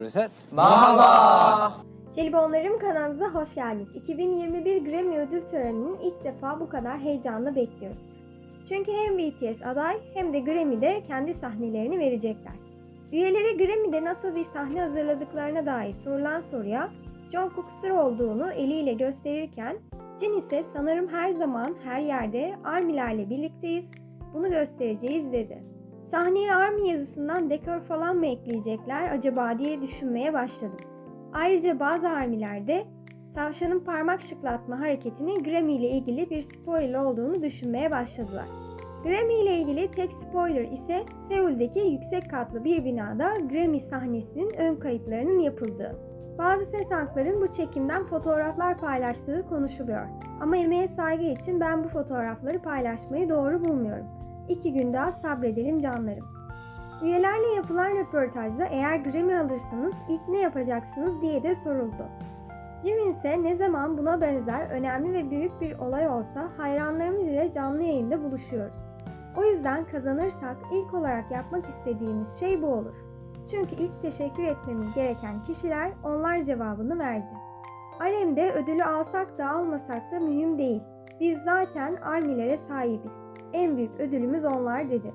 Reset. Merhaba. Jelibonlarım kanalımıza hoş geldiniz. 2021 Grammy ödül töreninin ilk defa bu kadar heyecanla bekliyoruz. Çünkü hem BTS aday hem de Grammy'de kendi sahnelerini verecekler. Üyeleri Grammy'de nasıl bir sahne hazırladıklarına dair sorulan soruya Jungkook sır olduğunu eliyle gösterirken Jin ise sanırım her zaman her yerde ARMY'lerle birlikteyiz, bunu göstereceğiz dedi. Sahneye ARMY yazısından dekor falan mı ekleyecekler acaba diye düşünmeye başladım. Ayrıca bazı armilerde tavşanın parmak şıklatma hareketinin Grammy ile ilgili bir spoiler olduğunu düşünmeye başladılar. Grammy ile ilgili tek spoiler ise Seul'deki yüksek katlı bir binada Grammy sahnesinin ön kayıtlarının yapıldığı. Bazı ses tankların bu çekimden fotoğraflar paylaştığı konuşuluyor. Ama emeğe saygı için ben bu fotoğrafları paylaşmayı doğru bulmuyorum. İki gün daha sabredelim canlarım. Üyelerle yapılan röportajda eğer Grammy alırsanız ilk ne yapacaksınız diye de soruldu. Jimin ise ne zaman buna benzer önemli ve büyük bir olay olsa hayranlarımız ile canlı yayında buluşuyoruz. O yüzden kazanırsak ilk olarak yapmak istediğimiz şey bu olur. Çünkü ilk teşekkür etmemiz gereken kişiler onlar cevabını verdi. Arem'de ödülü alsak da almasak da mühim değil. Biz zaten armilere sahibiz. En büyük ödülümüz onlar dedi.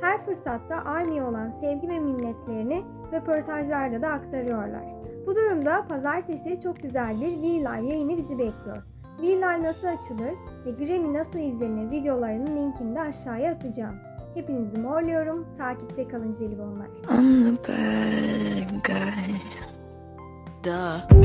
Her fırsatta Army'ye olan sevgi ve minnetlerini röportajlarda da aktarıyorlar. Bu durumda pazartesi çok güzel bir V-Live yayını bizi bekliyor. V-Live nasıl açılır ve Grammy nasıl izlenir videolarının linkini de aşağıya atacağım. Hepinizi morluyorum. Takipte kalın jelibonlar. I'm the bad guy. Duh.